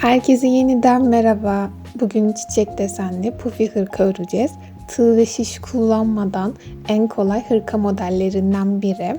Herkese yeniden merhaba. Bugün çiçek desenli pufi hırka öreceğiz. Tığ ve şiş kullanmadan en kolay hırka modellerinden biri.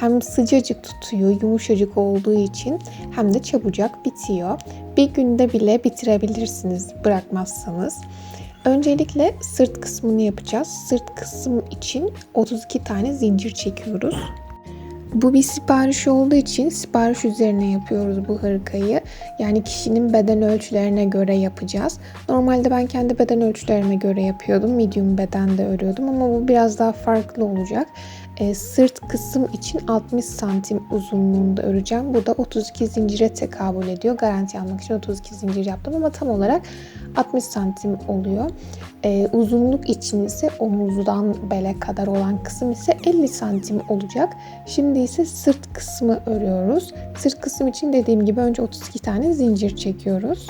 Hem sıcacık tutuyor, yumuşacık olduğu için hem de çabucak bitiyor. Bir günde bile bitirebilirsiniz bırakmazsanız. Öncelikle sırt kısmını yapacağız. Sırt kısmı için 32 tane zincir çekiyoruz. Bu bir sipariş olduğu için sipariş üzerine yapıyoruz bu hırkayı. Yani kişinin beden ölçülerine göre yapacağız. Normalde ben kendi beden ölçülerime göre yapıyordum. Medium bedende örüyordum ama bu biraz daha farklı olacak. E, sırt kısım için 60 santim uzunluğunda öreceğim. Bu da 32 zincire tekabül ediyor. Garanti almak için 32 zincir yaptım ama tam olarak 60 santim oluyor. E, uzunluk için ise omuzdan bele kadar olan kısım ise 50 santim olacak. Şimdi ise sırt kısmı örüyoruz. Sırt kısım için dediğim gibi önce 32 tane zincir çekiyoruz.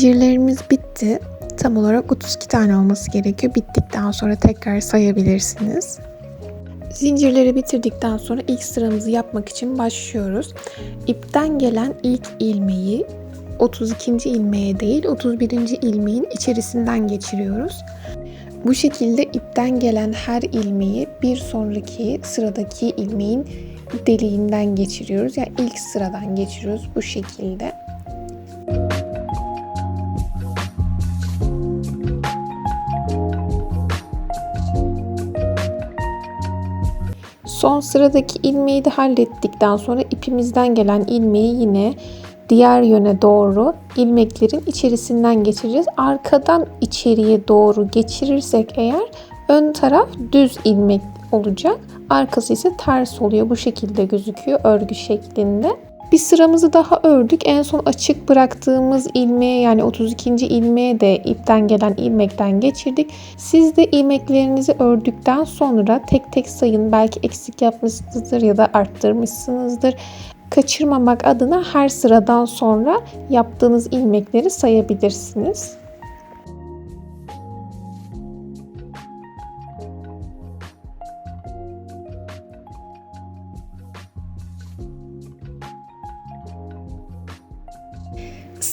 Zincirlerimiz bitti. Tam olarak 32 tane olması gerekiyor. Bittikten sonra tekrar sayabilirsiniz. Zincirleri bitirdikten sonra ilk sıramızı yapmak için başlıyoruz. İpten gelen ilk ilmeği 32. ilmeğe değil 31. ilmeğin içerisinden geçiriyoruz. Bu şekilde ipten gelen her ilmeği bir sonraki sıradaki ilmeğin deliğinden geçiriyoruz. Yani ilk sıradan geçiriyoruz bu şekilde. Son sıradaki ilmeği de hallettikten sonra ipimizden gelen ilmeği yine diğer yöne doğru ilmeklerin içerisinden geçireceğiz. Arkadan içeriye doğru geçirirsek eğer ön taraf düz ilmek olacak. Arkası ise ters oluyor. Bu şekilde gözüküyor örgü şeklinde. Bir sıramızı daha ördük. En son açık bıraktığımız ilmeğe yani 32. ilmeğe de ipten gelen ilmekten geçirdik. Siz de ilmeklerinizi ördükten sonra tek tek sayın. Belki eksik yapmışsınızdır ya da arttırmışsınızdır. Kaçırmamak adına her sıradan sonra yaptığınız ilmekleri sayabilirsiniz.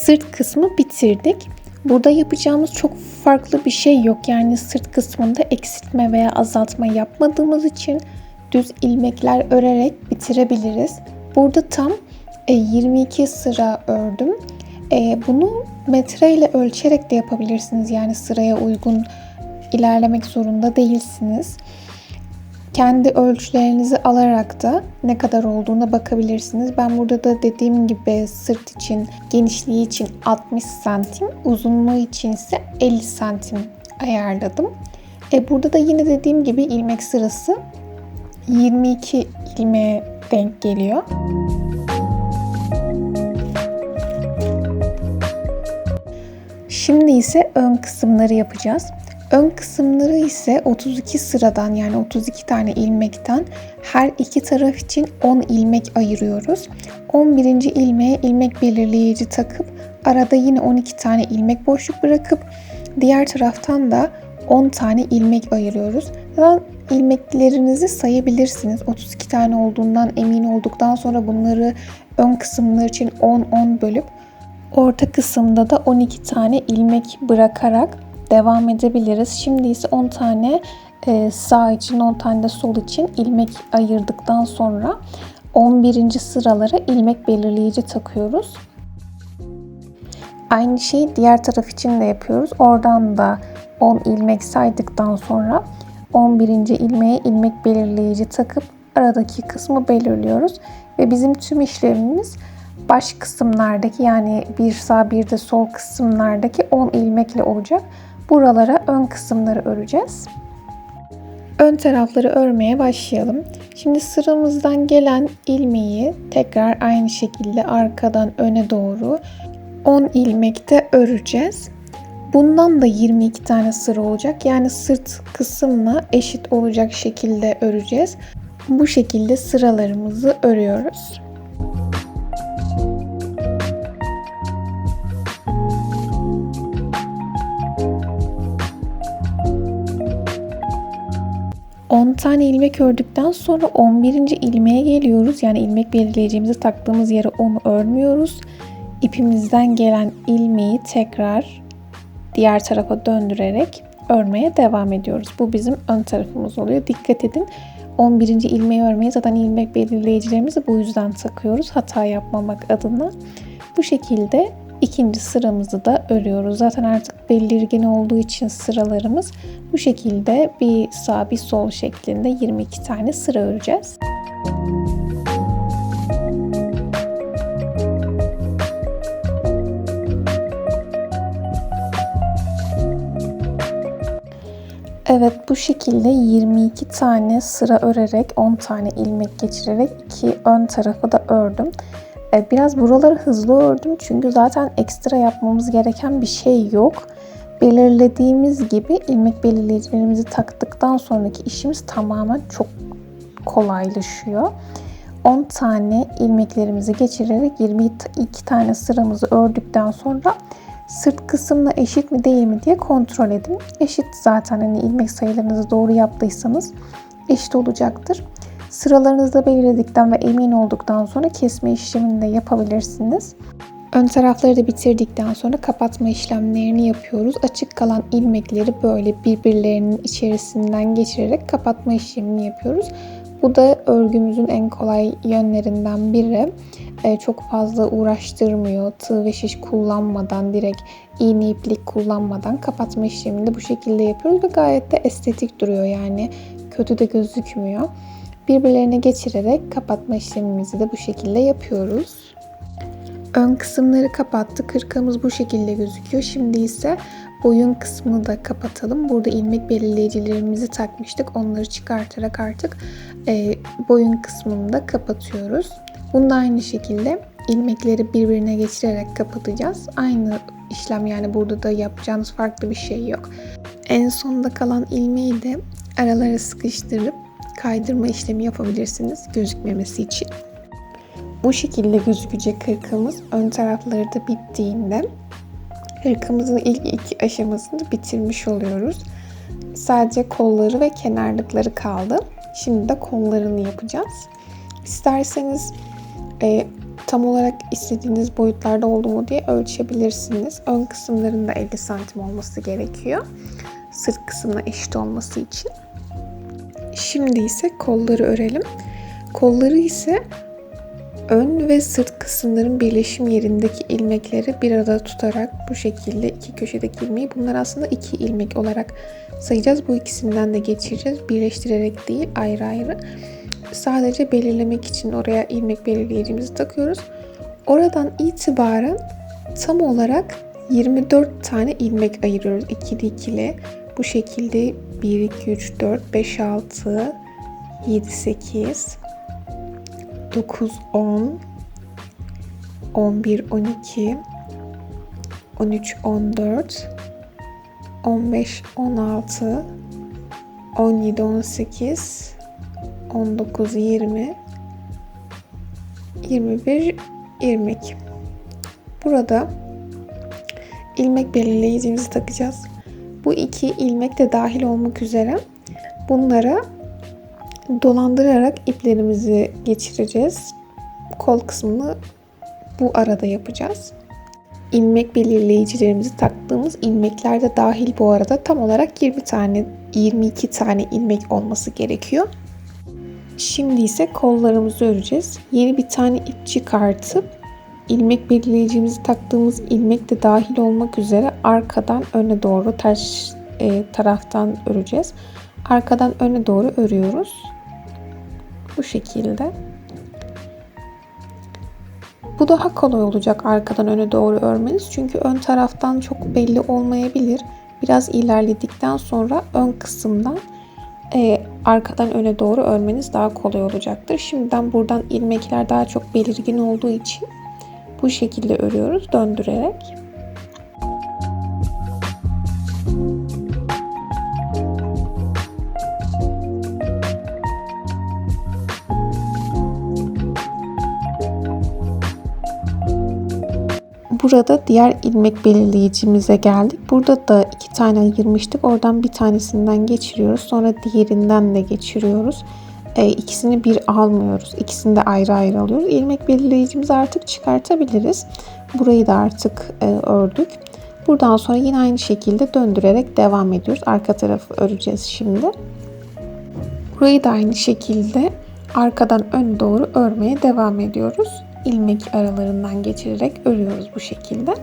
Sırt kısmı bitirdik. Burada yapacağımız çok farklı bir şey yok. Yani sırt kısmında eksiltme veya azaltma yapmadığımız için düz ilmekler örerek bitirebiliriz. Burada tam 22 e, sıra ördüm. E, bunu metreyle ölçerek de yapabilirsiniz. Yani sıraya uygun ilerlemek zorunda değilsiniz kendi ölçülerinizi alarak da ne kadar olduğuna bakabilirsiniz. Ben burada da dediğim gibi sırt için, genişliği için 60 santim, uzunluğu için ise 50 santim ayarladım. E burada da yine dediğim gibi ilmek sırası 22 ilmeğe denk geliyor. Şimdi ise ön kısımları yapacağız. Ön kısımları ise 32 sıradan yani 32 tane ilmekten her iki taraf için 10 ilmek ayırıyoruz. 11. ilmeğe ilmek belirleyici takıp arada yine 12 tane ilmek boşluk bırakıp diğer taraftan da 10 tane ilmek ayırıyoruz. Zaten ilmeklerinizi sayabilirsiniz. 32 tane olduğundan emin olduktan sonra bunları ön kısımlar için 10-10 bölüp orta kısımda da 12 tane ilmek bırakarak devam edebiliriz. Şimdi ise 10 tane e, sağ için 10 tane de sol için ilmek ayırdıktan sonra 11. sıralara ilmek belirleyici takıyoruz. Aynı şeyi diğer taraf için de yapıyoruz. Oradan da 10 ilmek saydıktan sonra 11. ilmeğe ilmek belirleyici takıp aradaki kısmı belirliyoruz. Ve bizim tüm işlemimiz baş kısımlardaki yani bir sağ bir de sol kısımlardaki 10 ilmekle olacak. Buralara ön kısımları öreceğiz. Ön tarafları örmeye başlayalım. Şimdi sıramızdan gelen ilmeği tekrar aynı şekilde arkadan öne doğru 10 ilmekte öreceğiz. Bundan da 22 tane sıra olacak. Yani sırt kısımla eşit olacak şekilde öreceğiz. Bu şekilde sıralarımızı örüyoruz. On tane ilmek ördükten sonra 11. ilmeğe geliyoruz. Yani ilmek belirleyicimizi taktığımız yere onu örmüyoruz. İpimizden gelen ilmeği tekrar diğer tarafa döndürerek örmeye devam ediyoruz. Bu bizim ön tarafımız oluyor. Dikkat edin 11. ilmeği örmeyi zaten ilmek belirleyicilerimizi bu yüzden takıyoruz. Hata yapmamak adına. Bu şekilde ikinci sıramızı da örüyoruz. Zaten artık belirgin olduğu için sıralarımız bu şekilde bir sağ bir sol şeklinde 22 tane sıra öreceğiz. Evet bu şekilde 22 tane sıra örerek 10 tane ilmek geçirerek iki ön tarafı da ördüm. E, biraz buraları hızlı ördüm çünkü zaten ekstra yapmamız gereken bir şey yok. Belirlediğimiz gibi ilmek belirleyicilerimizi taktıktan sonraki işimiz tamamen çok kolaylaşıyor. 10 tane ilmeklerimizi geçirerek 22 tane sıramızı ördükten sonra sırt kısımla eşit mi değil mi diye kontrol edin. Eşit zaten hani ilmek sayılarınızı doğru yaptıysanız eşit olacaktır. Sıralarınızı belirledikten ve emin olduktan sonra kesme işlemini de yapabilirsiniz. Ön tarafları da bitirdikten sonra kapatma işlemlerini yapıyoruz. Açık kalan ilmekleri böyle birbirlerinin içerisinden geçirerek kapatma işlemini yapıyoruz. Bu da örgümüzün en kolay yönlerinden biri. Ee, çok fazla uğraştırmıyor. Tığ ve şiş kullanmadan, direkt iğne iplik kullanmadan kapatma işlemini de bu şekilde yapıyoruz ve gayet de estetik duruyor yani. Kötü de gözükmüyor. Birbirlerine geçirerek kapatma işlemimizi de bu şekilde yapıyoruz. Ön kısımları kapattık. Hırkamız bu şekilde gözüküyor. Şimdi ise boyun kısmını da kapatalım. Burada ilmek belirleyicilerimizi takmıştık. Onları çıkartarak artık e, boyun kısmını da kapatıyoruz. Bunu da aynı şekilde ilmekleri birbirine geçirerek kapatacağız. Aynı işlem yani burada da yapacağınız farklı bir şey yok. En sonunda kalan ilmeği de aralara sıkıştırıp kaydırma işlemi yapabilirsiniz gözükmemesi için. Bu şekilde gözükecek hırkamız ön tarafları da bittiğinde hırkamızın ilk iki aşamasını bitirmiş oluyoruz. Sadece kolları ve kenarlıkları kaldı. Şimdi de kollarını yapacağız. İsterseniz e, tam olarak istediğiniz boyutlarda oldu mu diye ölçebilirsiniz. Ön kısımlarında 50 santim olması gerekiyor. Sırt kısmına eşit olması için. Şimdi ise kolları örelim. Kolları ise ön ve sırt kısımların birleşim yerindeki ilmekleri bir arada tutarak bu şekilde iki köşedeki ilmeği bunlar aslında iki ilmek olarak sayacağız. Bu ikisinden de geçireceğiz. Birleştirerek değil ayrı ayrı. Sadece belirlemek için oraya ilmek belirleyicimizi takıyoruz. Oradan itibaren tam olarak 24 tane ilmek ayırıyoruz ikili ikili. Bu şekilde 1, 2, 3, 4, 5, 6, 7, 8, 9, 10, 11, 12, 13, 14, 15, 16, 17, 18, 19, 20, 21 ilmek. Burada ilmek belirleyicimizi takacağız. Bu iki ilmek de dahil olmak üzere bunlara dolandırarak iplerimizi geçireceğiz. Kol kısmını bu arada yapacağız. İlmek belirleyicilerimizi taktığımız ilmekler de dahil bu arada tam olarak 20 tane 22 tane ilmek olması gerekiyor. Şimdi ise kollarımızı öreceğiz. Yeni bir tane ip çıkartıp ilmek belirleyicimizi taktığımız ilmek de dahil olmak üzere arkadan öne doğru ters e, taraftan öreceğiz. Arkadan öne doğru örüyoruz. Bu şekilde. Bu daha kolay olacak arkadan öne doğru örmeniz. Çünkü ön taraftan çok belli olmayabilir. Biraz ilerledikten sonra ön kısımdan e, arkadan öne doğru örmeniz daha kolay olacaktır. Şimdiden buradan ilmekler daha çok belirgin olduğu için Bu şekilde örüyoruz döndürerek. Burada diğer ilmek belirleyicimize geldik. Burada da iki tane ayırmıştık. Oradan bir tanesinden geçiriyoruz. Sonra diğerinden de geçiriyoruz. E, ikisini bir almıyoruz. İkisini de ayrı ayrı alıyoruz. İlmek belirleyicimizi artık çıkartabiliriz. Burayı da artık e, ördük. Buradan sonra yine aynı şekilde döndürerek devam ediyoruz. Arka tarafı öreceğiz şimdi. Burayı da aynı şekilde arkadan ön doğru örmeye devam ediyoruz ilmek aralarından geçirerek örüyoruz bu şekilde.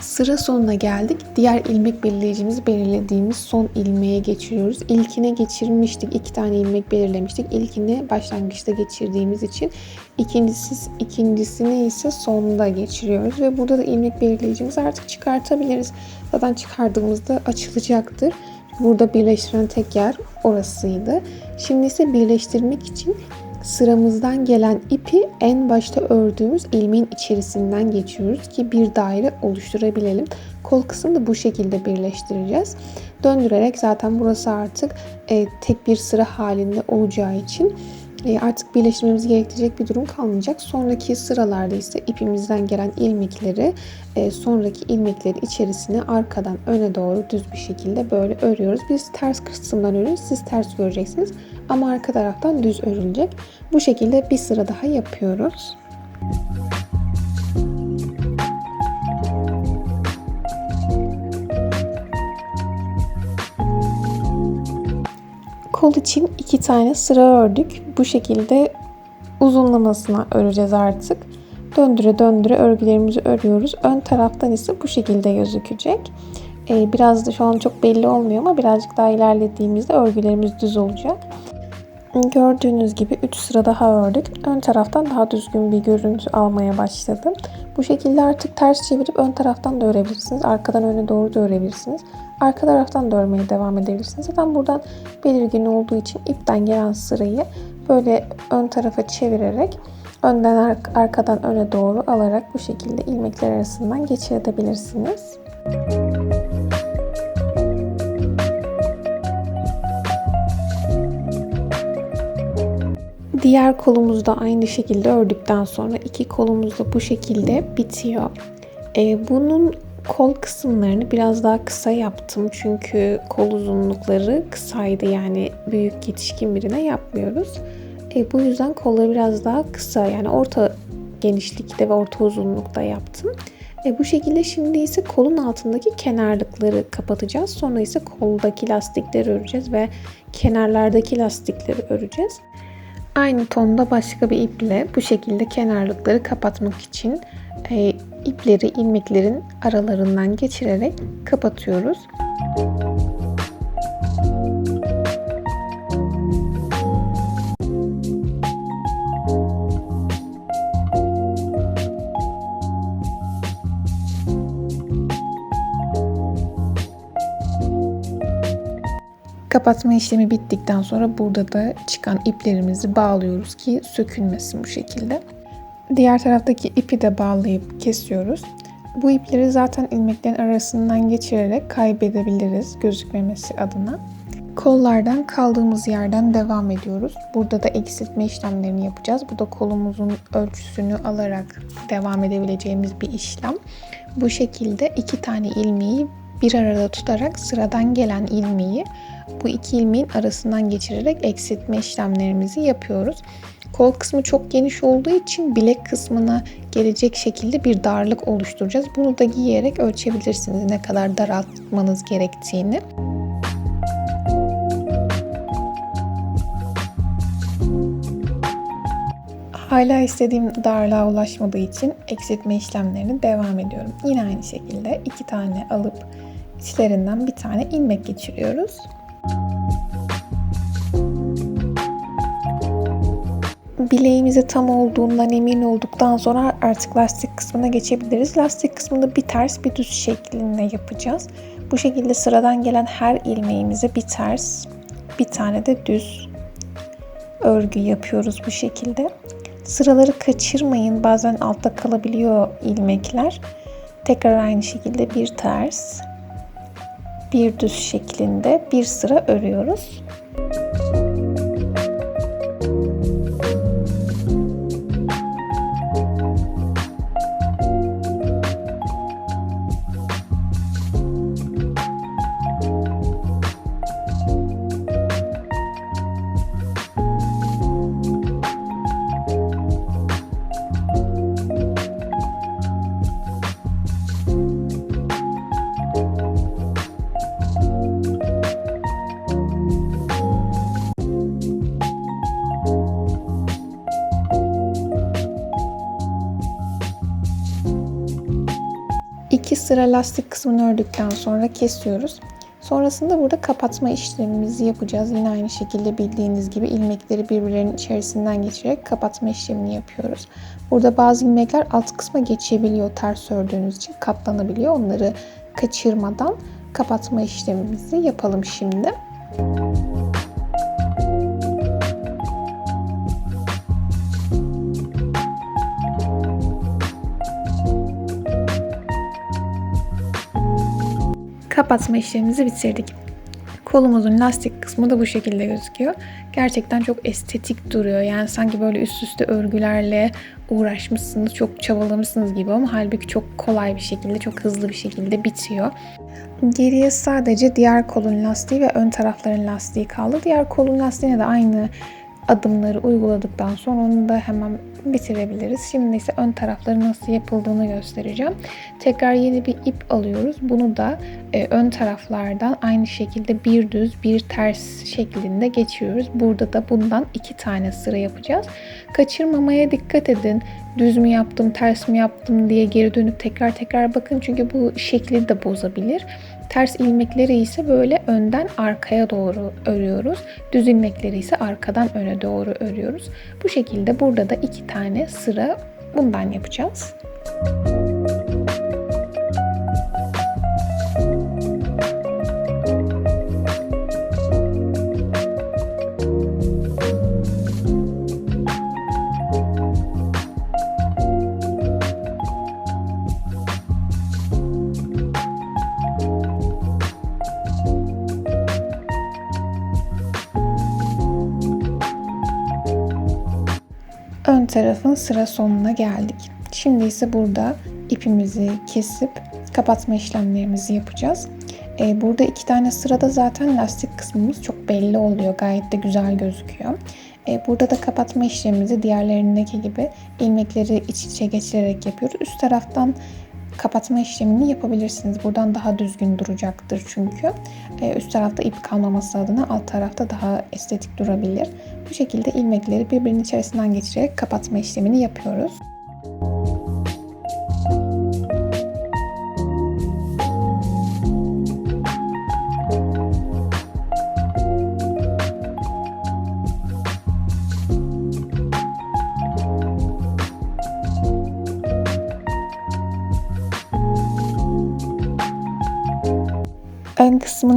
Sıra sonuna geldik. Diğer ilmek belirleyicimizi belirlediğimiz son ilmeğe geçiriyoruz. İlkine geçirmiştik. iki tane ilmek belirlemiştik. İlkini başlangıçta geçirdiğimiz için ikincisi, ikincisini ise sonda geçiriyoruz. Ve burada da ilmek belirleyicimizi artık çıkartabiliriz. Zaten çıkardığımızda açılacaktır. Burada birleştiren tek yer orasıydı. Şimdi ise birleştirmek için sıramızdan gelen ipi en başta ördüğümüz ilmeğin içerisinden geçiyoruz ki bir daire oluşturabilelim. Kol kısmını da bu şekilde birleştireceğiz. Döndürerek zaten burası artık e, tek bir sıra halinde olacağı için artık birleştirmemiz gerektirecek bir durum kalmayacak. Sonraki sıralarda ise ipimizden gelen ilmekleri e, sonraki ilmekleri içerisine arkadan öne doğru düz bir şekilde böyle örüyoruz. Biz ters kısımdan örüyoruz. Siz ters göreceksiniz. Ama arka taraftan düz örülecek. Bu şekilde bir sıra daha yapıyoruz. Kol için iki tane sıra ördük. Bu şekilde uzunlamasına öreceğiz artık. Döndüre döndüre örgülerimizi örüyoruz. Ön taraftan ise bu şekilde gözükecek. Ee, biraz da şu an çok belli olmuyor ama birazcık daha ilerlediğimizde örgülerimiz düz olacak. Gördüğünüz gibi 3 sıra daha ördük. Ön taraftan daha düzgün bir görüntü almaya başladım. Bu şekilde artık ters çevirip ön taraftan da örebilirsiniz. Arkadan öne doğru da örebilirsiniz. Arka taraftan da örmeye devam edebilirsiniz. Zaten buradan belirgin olduğu için ipten gelen sırayı böyle ön tarafa çevirerek önden arkadan öne doğru alarak bu şekilde ilmekler arasından geçirebilirsiniz. Diğer kolumuzu da aynı şekilde ördükten sonra iki kolumuz da bu şekilde bitiyor. Ee, bunun kol kısımlarını biraz daha kısa yaptım çünkü kol uzunlukları kısaydı yani büyük yetişkin birine yapmıyoruz. E, bu yüzden kolları biraz daha kısa yani orta genişlikte ve orta uzunlukta yaptım. E, bu şekilde şimdi ise kolun altındaki kenarlıkları kapatacağız. Sonra ise koldaki lastikleri öreceğiz ve kenarlardaki lastikleri öreceğiz. Aynı tonda başka bir iple bu şekilde kenarlıkları kapatmak için e, ipleri ilmeklerin aralarından geçirerek kapatıyoruz. Kapatma işlemi bittikten sonra burada da çıkan iplerimizi bağlıyoruz ki sökülmesin bu şekilde. Diğer taraftaki ipi de bağlayıp kesiyoruz. Bu ipleri zaten ilmeklerin arasından geçirerek kaybedebiliriz gözükmemesi adına. Kollardan kaldığımız yerden devam ediyoruz. Burada da eksiltme işlemlerini yapacağız. Bu da kolumuzun ölçüsünü alarak devam edebileceğimiz bir işlem. Bu şekilde iki tane ilmeği bir arada tutarak sıradan gelen ilmeği bu iki ilmeğin arasından geçirerek eksiltme işlemlerimizi yapıyoruz. Kol kısmı çok geniş olduğu için bilek kısmına gelecek şekilde bir darlık oluşturacağız. Bunu da giyerek ölçebilirsiniz ne kadar daraltmanız gerektiğini. Hala istediğim darlığa ulaşmadığı için eksiltme işlemlerine devam ediyorum. Yine aynı şekilde iki tane alıp içlerinden bir tane ilmek geçiriyoruz. Bileğimize tam olduğundan emin olduktan sonra artık lastik kısmına geçebiliriz. Lastik kısmını bir ters bir düz şeklinde yapacağız. Bu şekilde sıradan gelen her ilmeğimize bir ters bir tane de düz örgü yapıyoruz bu şekilde. Sıraları kaçırmayın. Bazen altta kalabiliyor ilmekler. Tekrar aynı şekilde bir ters, bir düz şeklinde bir sıra örüyoruz. İki sıra lastik kısmını ördükten sonra kesiyoruz. Sonrasında burada kapatma işlemimizi yapacağız. Yine aynı şekilde bildiğiniz gibi ilmekleri birbirlerinin içerisinden geçirerek kapatma işlemini yapıyoruz. Burada bazı ilmekler alt kısma geçebiliyor ters ördüğünüz için katlanabiliyor. Onları kaçırmadan kapatma işlemimizi yapalım şimdi. Kapatma işlemimizi bitirdik. Kolumuzun lastik kısmı da bu şekilde gözüküyor. Gerçekten çok estetik duruyor. Yani sanki böyle üst üste örgülerle uğraşmışsınız, çok çabalamışsınız gibi ama halbuki çok kolay bir şekilde, çok hızlı bir şekilde bitiyor. Geriye sadece diğer kolun lastiği ve ön tarafların lastiği kaldı. Diğer kolun lastiğine de aynı adımları uyguladıktan sonra onu da hemen bitirebiliriz. Şimdi ise ön tarafları nasıl yapıldığını göstereceğim. Tekrar yeni bir ip alıyoruz. Bunu da e, ön taraflardan aynı şekilde bir düz bir ters şeklinde geçiyoruz. Burada da bundan iki tane sıra yapacağız. Kaçırmamaya dikkat edin. Düz mü yaptım, ters mi yaptım diye geri dönüp tekrar tekrar bakın. Çünkü bu şekli de bozabilir. Ters ilmekleri ise böyle önden arkaya doğru örüyoruz. Düz ilmekleri ise arkadan öne doğru örüyoruz. Bu şekilde burada da iki tane sıra bundan yapacağız. ön tarafın sıra sonuna geldik. Şimdi ise burada ipimizi kesip kapatma işlemlerimizi yapacağız. Ee, burada iki tane sırada zaten lastik kısmımız çok belli oluyor. Gayet de güzel gözüküyor. Ee, burada da kapatma işlemimizi diğerlerindeki gibi ilmekleri iç içe geçirerek yapıyoruz. Üst taraftan kapatma işlemini yapabilirsiniz. Buradan daha düzgün duracaktır çünkü. Ee, üst tarafta ip kalmaması adına alt tarafta daha estetik durabilir. Bu şekilde ilmekleri birbirinin içerisinden geçirerek kapatma işlemini yapıyoruz.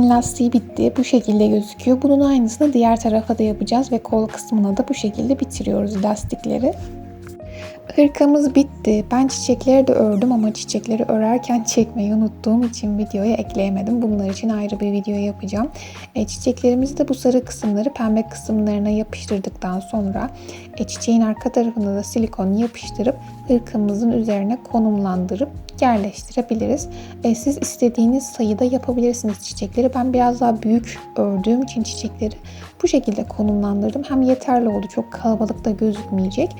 Lastiği bitti. Bu şekilde gözüküyor. Bunun aynısını diğer tarafa da yapacağız ve kol kısmına da bu şekilde bitiriyoruz lastikleri. Hırkamız bitti. Ben çiçekleri de ördüm ama çiçekleri örerken çekmeyi unuttuğum için videoya ekleyemedim. Bunlar için ayrı bir video yapacağım. E, çiçeklerimizi de bu sarı kısımları pembe kısımlarına yapıştırdıktan sonra e, çiçeğin arka tarafına da silikon yapıştırıp hırkamızın üzerine konumlandırıp yerleştirebiliriz. E, siz istediğiniz sayıda yapabilirsiniz çiçekleri. Ben biraz daha büyük ördüğüm için çiçekleri bu şekilde konumlandırdım. Hem yeterli oldu. Çok kalabalık da gözükmeyecek.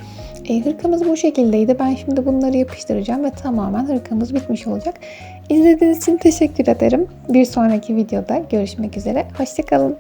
E, hırkamız bu şekildeydi. Ben şimdi bunları yapıştıracağım ve tamamen hırkamız bitmiş olacak. İzlediğiniz için teşekkür ederim. Bir sonraki videoda görüşmek üzere. Hoşçakalın.